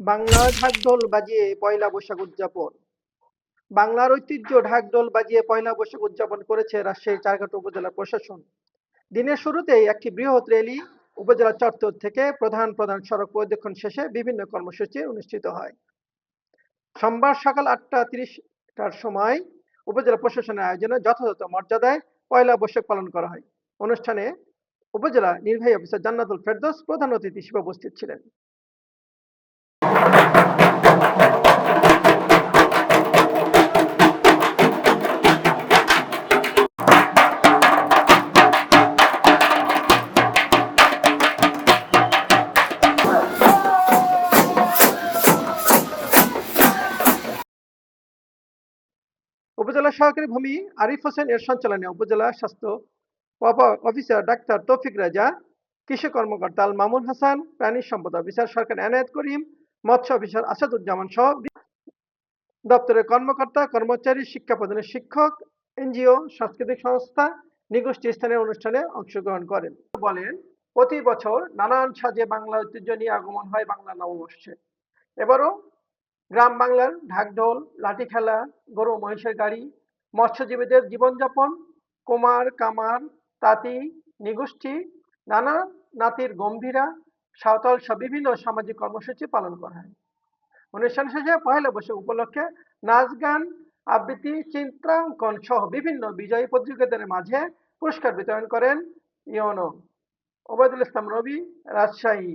বাংলার ঢাকঢোল বাজিয়ে পয়লা বৈশাখ উদযাপন। বাংলার ঐতিহ্য ঢাকঢোল বাজিয়ে পয়লা বৈশাখ উদযাপন করেছে রাজশাহী চারঘাট উপজেলা প্রশাসন। দিনের শুরুতেই একটি বৃহৎ র্যালি উপজেলা চত্বর থেকে প্রধান প্রধান সড়ক পরিদর্শন শেষে বিভিন্ন কর্মসূচি অনুষ্ঠিত হয়। সোমবার সকাল আটটা তিরিশটার সময় উপজেলা প্রশাসনের আয়োজনে যথাযথ মর্যাদায় পয়লা বৈশাখ পালন করা হয়। অনুষ্ঠানে উপজেলা নির্বাহী অফিসার জান্নাতুল ফেরদোস প্রধান অতিথি হিসেবে উপস্থিত ছিলেন। উপজেলা সহকারী ভূমি আরিফ হোসেন এর সঞ্চালনে উপজেলা স্বাস্থ্য অফিসার ডাক্তার তৌফিক রাজা, কৃষি কর্মকর্তা মামুন হাসান, প্রাণী সম্পদ অফিসার সরকার এনায়েত করিম, মৎস্য অফিসার আসাদুজ্জামান সহ দপ্তরের কর্মকর্তা, কর্মচারী, শিক্ষা প্রদানের শিক্ষক, এনজিও, সাংস্কৃতিক সংস্থা নিগোষ্ঠী স্থানীয় অনুষ্ঠানে অংশগ্রহণ করেন। বলেন, প্রতি বছর নানান সাজে বাংলা ঐতিহ্য নিয়ে আগমন হয় বাংলা নববর্ষে। এবারও গ্রাম বাংলার ঢাকঢোল, লাঠি খেলা, গরু মহিষের গাড়ি, মৎস্যজীবীদের জীবনযাপন, কুমার, কামার, তাঁতি, নিগোষ্ঠী, নানা নাতির গম্ভীরা, সাঁওতাল সহ বিভিন্ন সামাজিক কর্মসূচি পালন করা হয়। অনুষ্ঠান শেষে পহেলা বৈশাখ উপলক্ষে নাচ, গান, আবৃত্তি, চিত্রাঙ্কন সহ বিভিন্ন বিজয়ী প্রতিযোগিতার মাঝে পুরস্কার বিতরণ করেন ইয়নো ওবায়দুল ইসলাম রবি রাজশাহী।